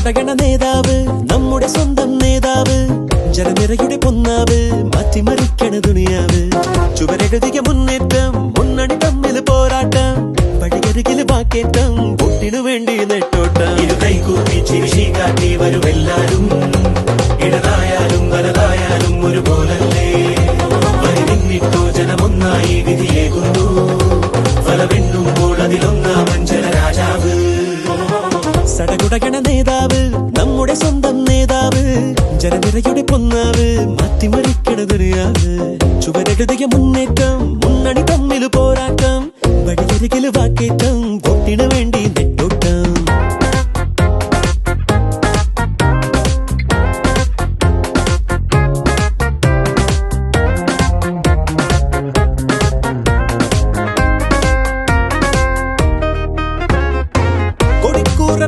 സടകണ നേതാവ് നമ്മുടെ സ്വന്തം നേതാവ് ജനനിരയുടെ പൊന്നാവ് മാറ്റിമറിക്കണ ദുനിയാവ്. ചുവരെഴുതിയ മുന്നേറ്റം മുന്നണി തമ്മിൽ പോരാട്ടം വഴിയരികിൽ ബാക്കേറ്റം പൊട്ടിനു വേണ്ടി നെട്ടോട്ടം. ഇരു കൈകൂപ്പി ചിരിശി കാട്ടി വരുമെല്ലാരും ഇടതായാലും വലതായാലും ഒരുപോലല്ലേ? വരി നിന്നിട്ടോ ജനമൊന്നായി വിധിയേകുന്നു. ഫലമെണ്ണുമ്പോൾ അതിലൊന്നാമൻ ജനരാജാവ് സടകുടകണ നേതാവ് നമ്മുടെ സ്വന്തം നേതാവ് ജനനിരയുടെ പൊന്നാവ് മാറ്റിമറിക്കണ ദുനിയാവ് ചുവരെഴുതിയ മുന്നേറ്റം മുന്നണി തമ്മിൽ പോരാട്ടം വഴിയരികിൽ വാക്കേറ്റം പൊട്ടിനു വേണ്ടി നെട്ടോട്ടം കൊടിക്കൂറ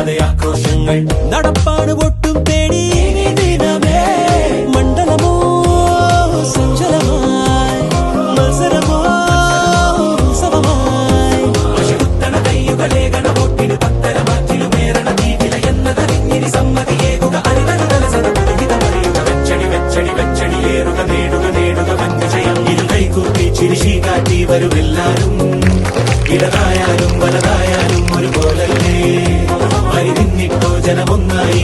നിലയ്ക്കാതെ ആക്രോശങ്ങൾ നടപ്പാണ് ഒട്ടും തേടി മണ്ഡലമോ സഞ്ചലമായി മത്സരമോ ഉത്സവമായി. കുത്തണ കയ്യുകളെ ഗണവോട്ടിന് പത്തര മാറ്റിലുമേറണ തീവില എന്നതറിഞ്ഞിനി സമ്മതിയേകുക അരിതരുതല സതപുരഹിതമറിയുക വെച്ചടി വെച്ചടി വെച്ചടിയേറുക നേടുക നേടുക വൻ വിജയം ഇരു കൈകൂപ്പി ചിരിശി കാട്ടി വരുമെല്ലാരും. ഇടതായാലും വലുതായാലും ഒരുപോലെ വരി നിന്നിട്ടോ ജനമൊന്നായി